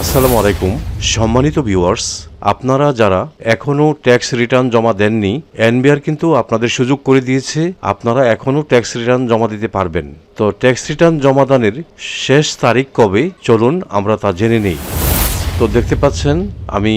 আসসালামু আলাইকুম। সম্মানিত ভিউয়ার্স, আপনারা যারা এখনও ট্যাক্স রিটার্ন জমা দেননি, এনবিআর কিন্তু আপনাদের সুযোগ করে দিয়েছে, আপনারা এখনও ট্যাক্স রিটার্ন জমা দিতে পারবেন। তো ট্যাক্স রিটার্ন জমাদানের শেষ তারিখ কবে? চলুন আমরা তা জেনে নেই। তো দেখতে পাচ্ছেন, আমি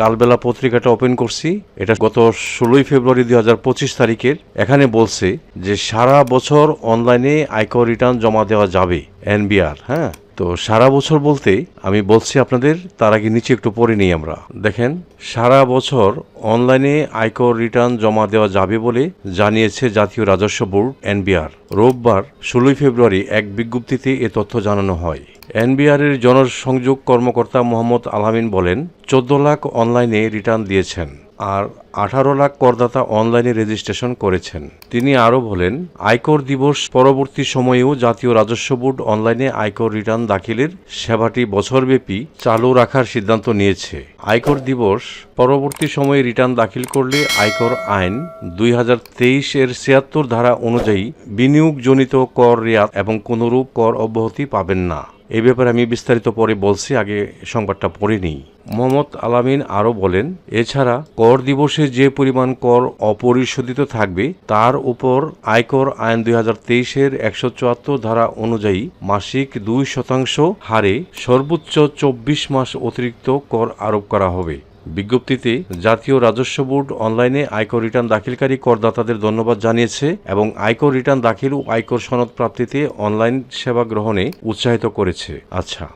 কালবেলা পত্রিকাটা ওপেন করছি। এটা গত ষোলোই ফেব্রুয়ারি দুই হাজার পঁচিশ তারিখের। এখানে বলছে যে সারা বছর অনলাইনে আয়কর রিটার্ন জমা দেওয়া যাবে, এনবিআর হ্যাঁ? তো সারা বছর বলতে আমি বলছি আপনাদের, তার আগে নিচে একটু পড়ে নিই আমরা। দেখেন, সারা বছর অনলাইনে আয়কর রিটার্ন জমা দেওয়া যাবে বলে জানিয়েছে জাতীয় রাজস্ব বোর্ড, এনবিআর। রোববার ষোলোই ফেব্রুয়ারি এক বিজ্ঞপ্তিতে এ তথ্য জানানো হয়। এনবিআর এর জনসংযোগ কর্মকর্তা মোহাম্মদ আলামিন বলেন, চোদ্দ লাখ অনলাইনে রিটার্ন দিয়েছেন। আর আঠারো লাখ করদাতা অনলাইনে রেজিস্ট্রেশন করেছেন। তিনি আরও বলেন, আয়কর দিবস পরবর্তী সময়েও জাতীয় রাজস্ব বোর্ড অনলাইনে আয়কর রিটার্ন দাখিলের সেবাটি বছরব্যাপী চালু রাখার সিদ্ধান্ত নিয়েছে। আয়কর দিবস পরবর্তী সময়ে রিটার্ন দাখিল করলে আয়কর আইন দুই হাজার তেইশ এর ছিয়াত্তর ধারা অনুযায়ী বিনিয়োগজনিত কর রেয়াত এবং কোনরূপ কর অব্যাহতি পাবেন না। এ ব্যাপারে আমি বিস্তারিত পরে বলছি, আগে সংবাদটা পড়ে নিই। মোহাম্মদ আলামিন আরও বলেন, এছাড়া কর দিবসে যে পরিমাণ কর অপরিশোধিত থাকবে, তার উপর আয়কর আইন দুই হাজার তেইশের একশো চুয়াত্তর ধারা অনুযায়ী মাসিক দুই শতাংশ হারে সর্বোচ্চ চব্বিশ মাস অতিরিক্ত কর আরোপ করা হবে। বিজ্ঞপ্তিতে জাতীয় রাজস্ব বোর্ড অনলাইনে আয়কর রিটার্ন দাখিলকারী করদাতাদের ধন্যবাদ জানিয়েছে এবং আয়কর রিটার্ন দাখিল ও আয়কর সনদ প্রাপ্তিতে অনলাইন সেবা গ্রহণে উৎসাহিত করেছে। আচ্ছা।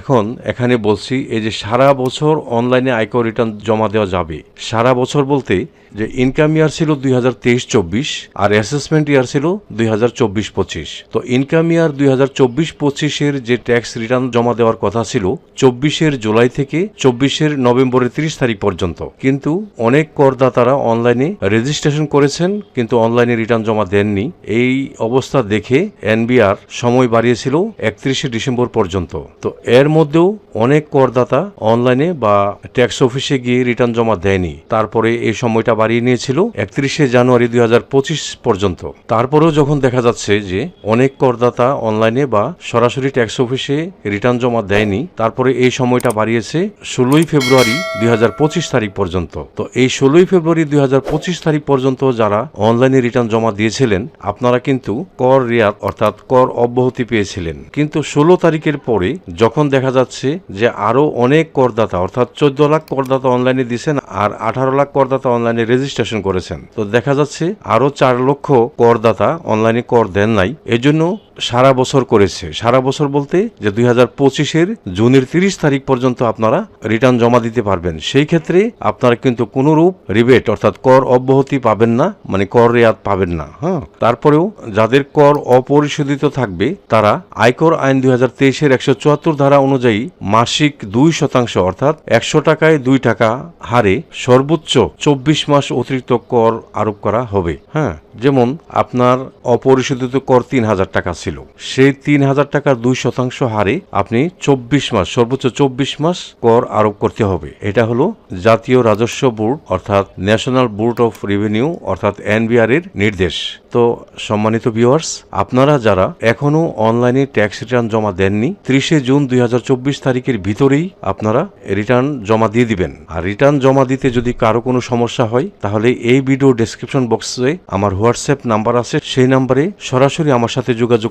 এখন এখানে বলছি, এই যে সারা বছর অনলাইনে আয়কর রিটার্ন জমা দেওয়া যাবে। সারা বছর বলতে যে ইনকাম ইয়ার ছিল দুই হাজার তেইশ চব্বিশ, আর অ্যাসেসমেন্ট ইয়ার ছিল দুই হাজার চব্বিশ পঁচিশ। তো ইনকাম ইয়ার দুই হাজার চব্বিশ পঁচিশের যে ট্যাক্স রিটার্ন জমা দেওয়ার কথা ছিল, চব্বিশের জুলাই থেকে চব্বিশের নভেম্বরের তিরিশ তারিখ পর্যন্ত। কিন্তু অনেক করদাতারা অনলাইনে রেজিস্ট্রেশন করেছেন, কিন্তু অনলাইনে রিটার্ন জমা দেননি। এই অবস্থা দেখে এনবিআর সময় বাড়িয়েছিল একত্রিশে ডিসেম্বর পর্যন্ত। তো এর মধ্যেও অনেক করদাতা অনলাইনে বা ট্যাক্স অফিসে গিয়ে রিটার্ন জমা দেয়নি। তারপরে এই সময়টা বাড়িয়ে নিয়েছিল একত্রিশে জানুয়ারি দুই হাজার পঁচিশ পর্যন্ত। তারপরেও যখন দেখা যাচ্ছে যে অনেক করদাতা অনলাইনে বা সরাসরি ট্যাক্স অফিসে রিটার্ন জমা দেয়নি, তারপরে এই সময়টা বাড়িয়েছে ষোলোই ফেব্রুয়ারি দুই হাজার পঁচিশ তারিখ পর্যন্ত। তো এই ষোলোই ফেব্রুয়ারি দুই হাজার পঁচিশ তারিখ পর্যন্ত যারা অনলাইনে রিটার্ন জমা দিয়েছিলেন, আপনারা কিন্তু কর রেয়াত অর্থাৎ কর অব্যাহতি পেয়েছিলেন। কিন্তু ষোলো তারিখের পরে যখন দেখা যাচ্ছে যে আরও অনেক করদাতা, অর্থাৎ চোদ্দ লাখ করদাতা অনলাইনে দিয়েছেন আর আঠারো লাখ করদাতা অনলাইনে রেজিস্ট্রেশন করেছেন। তো দেখা যাচ্ছে আরও চার লক্ষ করদাতা অনলাইনে কর দেন নাই। এজন্য সারা বছর করেছে। সারা বছর বলতে যে দুই হাজার পঁচিশের জুনের তিরিশ তারিখ পর্যন্ত আপনারা রিটার্ন জমা দিতে পারবেন। সেই ক্ষেত্রে আপনারা কিন্তু কোনোরূপ রিবেট অর্থাৎ কর অব্যাহতি পাবেন না মানে কর রেয়াত পাবেন না হ্যাঁ। তারপরেও যাদের কর অপরিশোধিত থাকবে, তারা আয়কর আইন দুই হাজার তেইশের একশো চুয়াত্তর ধারা অনুযায়ী মাসিক দুই শতাংশ অর্থাৎ একশো টাকায় দুই টাকা হারে সর্বোচ্চ চব্বিশ মাস অতিরিক্ত কর আরোপ করা হবে হ্যাঁ। যেমন আপনার অপরিশোধিত কর তিন হাজার টাকা ছিল। সেই তিন হাজার টাকার দুই শতাংশ হারে আপনি চব্বিশ মাস, সর্বোচ্চ চব্বিশ মাস কর আরোপ করতে হবে। এটা হলো জাতীয় রাজস্ব বোর্ড, অর্থাৎ ন্যাশনাল বোর্ড অফ রেভিনিউ, অর্থাৎ এনবিআর এর নির্দেশ। তো সম্মানিত ভিউয়ার্স, আপনারা যারা এখনও অনলাইনে ট্যাক্স রিটার্ন জমা দেননি, ত্রিশে জুন দুই হাজার চব্বিশ তারিখের ভিতরেই আপনারা রিটার্ন জমা দিয়ে দিবেন। আর রিটার্ন জমা দিতে যদি কারও কোনো সমস্যা হয়, তাহলে এই ভিডিও ডেসক্রিপশন বক্সে আমার হোয়াটসঅ্যাপ নাম্বার আছে। সেই নাম্বারে সরাসরি আমার সাথে যোগাযোগ